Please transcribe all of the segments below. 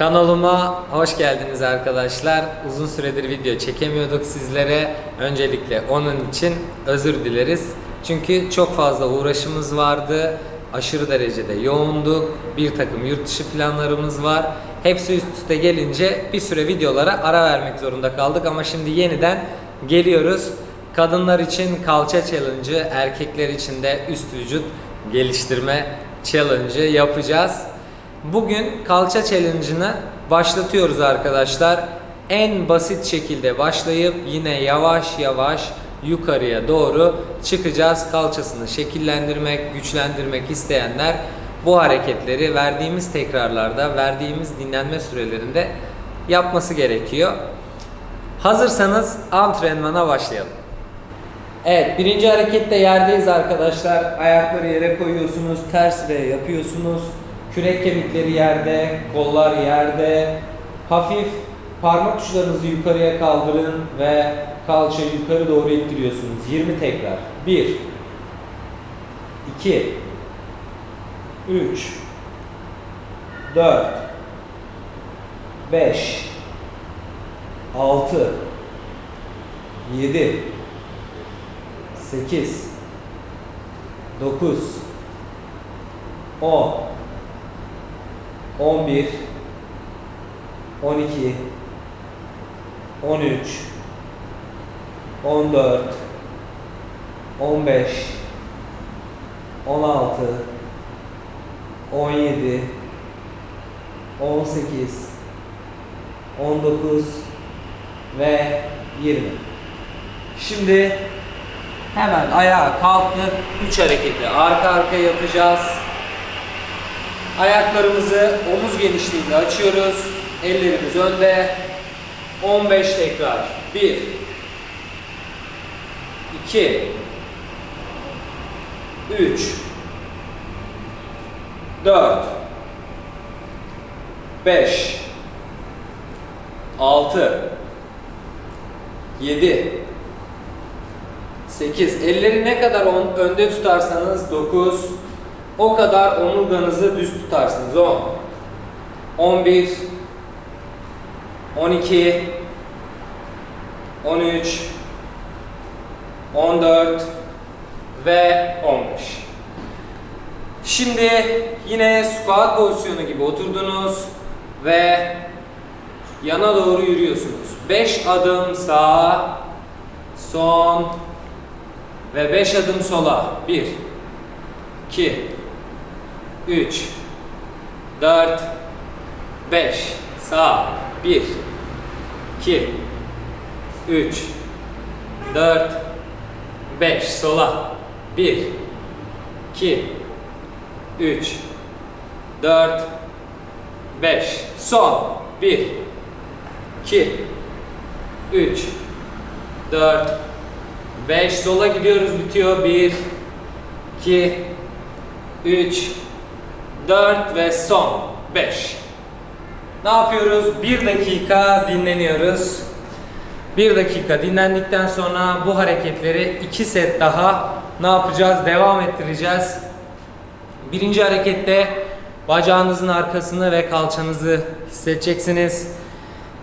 Kanalıma hoş geldiniz arkadaşlar. Uzun süredir video çekemiyorduk sizlere. Öncelikle onun için özür dileriz. Çünkü çok fazla uğraşımız vardı. Aşırı derecede yoğunduk. Bir takım yurt dışı planlarımız var. Hepsi üst üste gelince bir süre videolara ara vermek zorunda kaldık ama şimdi yeniden geliyoruz. Kadınlar için kalça challenge'ı, erkekler için de üst vücut geliştirme challenge'ı yapacağız. Bugün kalça challenge'ını başlatıyoruz arkadaşlar. En basit şekilde başlayıp yine yavaş yavaş yukarıya doğru çıkacağız. Kalçasını şekillendirmek, güçlendirmek isteyenler bu hareketleri verdiğimiz tekrarlarda, verdiğimiz dinlenme sürelerinde yapması gerekiyor. Hazırsanız antrenmana başlayalım. Evet, birinci harekette yerdeyiz arkadaşlar. Ayakları yere koyuyorsunuz, ters V yapıyorsunuz. Kürek kemikleri yerde, kollar yerde. Hafif parmak uçlarınızı yukarıya kaldırın ve kalçayı yukarı doğru ittiriyorsunuz. 20 tekrar. 1 2 3 4 5 6 7 8 9 10 11 12 13 14 15 16 17 18 19 ve 20 Şimdi hemen ayağa kalktık. 3 hareketi arka arkaya yapacağız. Ayaklarımızı omuz genişliğinde açıyoruz. Ellerimiz önde. 15 tekrar. 1 2 3 4 5 6 7 8 elleri ne kadar önde tutarsanız 9 o kadar omurganızı düz tutarsınız 10 11 12 13 14 ve 15 Şimdi yine squat pozisyonu gibi oturdunuz ve yana doğru yürüyorsunuz. 5 adım sağa, son ve 5 adım sola. 1 2 3 4 5 sağ. 1 2 3 4 5 sola. 1 2 3 4 5 son. 1 2 3 4 5 sola gidiyoruz. Bitiyor. 1 2 3 4 ve son. 5 ne yapıyoruz? 1 dakika dinleniyoruz. 1 dakika dinlendikten sonra bu hareketleri 2 set daha ne yapacağız? Devam ettireceğiz. Birinci harekette bacağınızın arkasını ve kalçanızı hissedeceksiniz.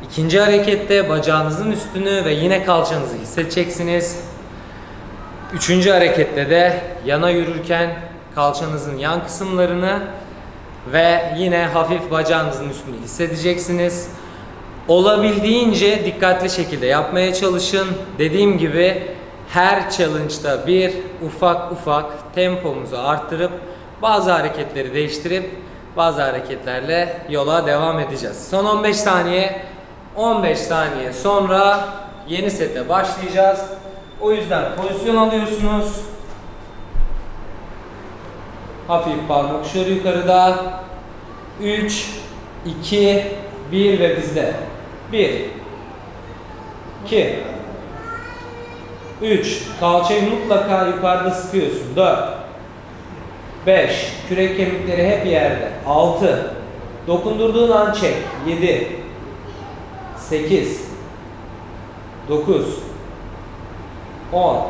İkinci harekette bacağınızın üstünü ve yine kalçanızı hissedeceksiniz. Üçüncü harekette de yana yürürken kalçanızın yan kısımlarını ve yine hafif bacağınızın üstünü hissedeceksiniz. Olabildiğince dikkatli şekilde yapmaya çalışın. Dediğim gibi her challenge'da bir ufak ufak tempomuzu arttırıp bazı hareketleri değiştirip bazı hareketlerle yola devam edeceğiz. Son 15 saniye 15 saniye sonra yeni sete başlayacağız. O yüzden pozisyon alıyorsunuz. Hafif parmak uçları yukarıda. 3, 2, 1 ve bizde. 1, 2, 3. Kalçayı mutlaka yukarıda sıkıyorsun. 4, 5. Kürek kemikleri hep yerde. 6. Dokundurduğun an çek. 7, 8 9 10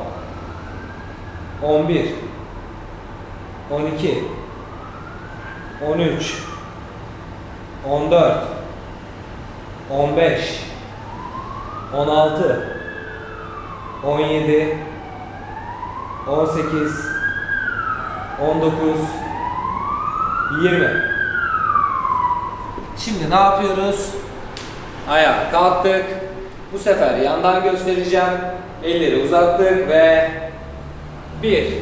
11 12 13 14 15 16 17 18 19 20 Şimdi ne yapıyoruz? Ayağa kalktık. Bu sefer yandan göstereceğim. Elleri uzattık ve 1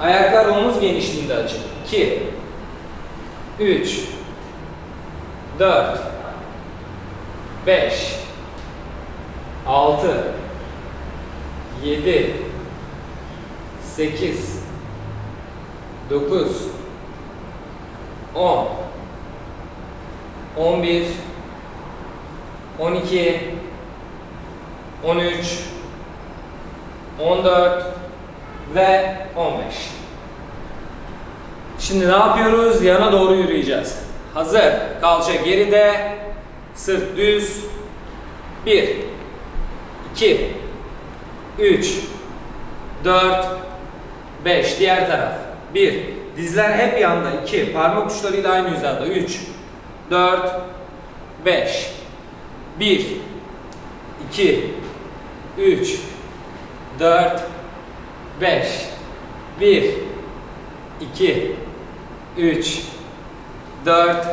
Ayaklar omuz genişliğinde açık. 2 3 4 5 6 7 8 9 10 11 12 13 14 ve 15 Şimdi ne yapıyoruz? Yana doğru yürüyeceğiz. Hazır. Kalça geride. Sırt düz. 1 2 3 4 5 diğer taraf. 1 Dizler hep yanda. 2 Parmak uçlarıyla aynı hizada. 3 4 5 1 2 3 4 5 1 2 3 4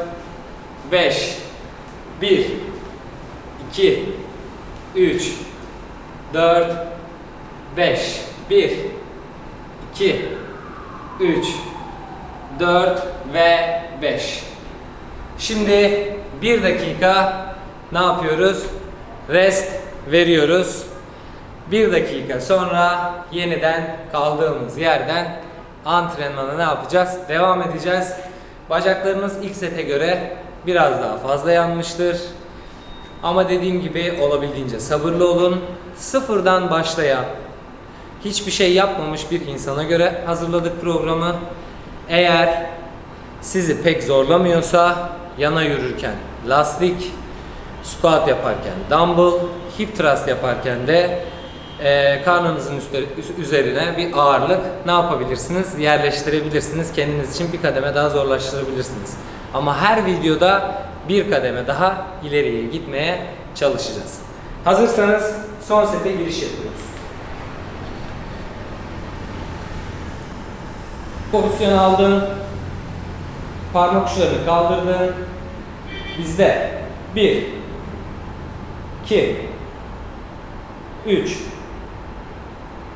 5 1 2 3 4 5 1 2 3 4 ve 5 Şimdi 1 dakika ne yapıyoruz? Rest veriyoruz. 1 dakika sonra yeniden kaldığımız yerden antrenmana ne yapacağız? Devam edeceğiz. Bacaklarınız ilk sete göre biraz daha fazla yanmıştır. Ama dediğim gibi olabildiğince sabırlı olun. Sıfırdan başlayan, hiçbir şey yapmamış bir insana göre hazırladık programı. Eğer sizi pek zorlamıyorsa yana yürürken lastik, squat yaparken dumbbell, hip thrust yaparken de e, karnınızın üzerine bir ağırlık ne yapabilirsiniz? Yerleştirebilirsiniz. Kendiniz için bir kademe daha zorlaştırabilirsiniz. Ama her videoda bir kademe daha ileriye gitmeye çalışacağız. Hazırsanız son sete giriş yapıyoruz. Pozisyon aldın. Parmak uçlarını kaldırdın. Bizde 1 2 3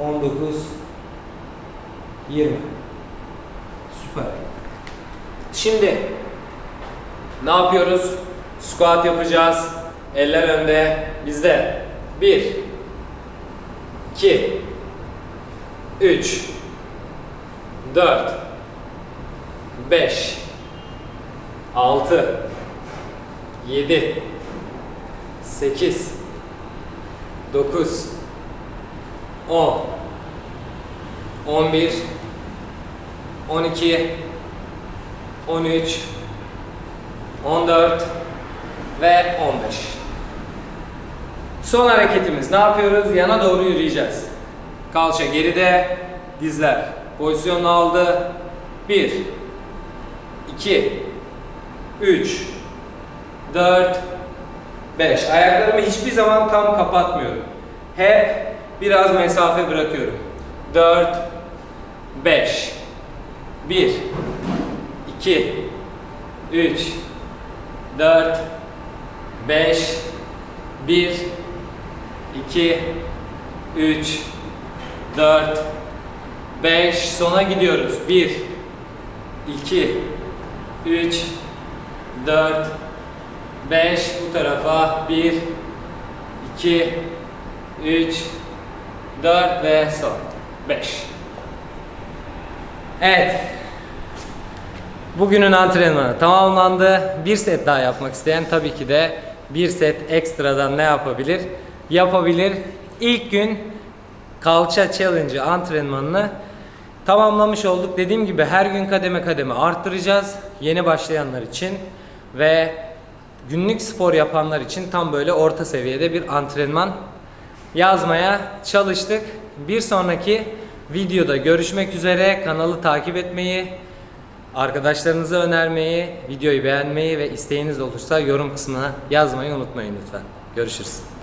19 20 Süper. Şimdi ne yapıyoruz? Squat yapacağız. Eller önde. Bizde. 1 2 3 4 5 6 7 8 9 10 11 12 13 14 ve 15 Son hareketimiz. Ne yapıyoruz? Yana doğru yürüyeceğiz. Kalça geride, dizler pozisyonunu aldı. 1 2 3 4 5 Ayaklarımı hiçbir zaman tam kapatmıyorum. Hep biraz mesafe bırakıyorum. 4 5 1 2 3 4 5 1 2 3 4 5 sona gidiyoruz. 1 2 3 4 5 bu tarafa 1 2 3 4 ve son 5 Evet Bugünün antrenmanı tamamlandı. Bir set daha yapmak isteyen tabii ki de bir set ekstradan ne yapabilir? Yapabilir. İlk gün kalça challenge antrenmanını tamamlamış olduk. Dediğim gibi her gün kademe kademe arttıracağız yeni başlayanlar için ve günlük spor yapanlar için tam böyle orta seviyede bir antrenman yazmaya çalıştık. Bir sonraki videoda görüşmek üzere. Kanalı takip etmeyi, arkadaşlarınıza önermeyi, videoyu beğenmeyi ve isteğiniz olursa yorum kısmına yazmayı unutmayın lütfen. Görüşürüz.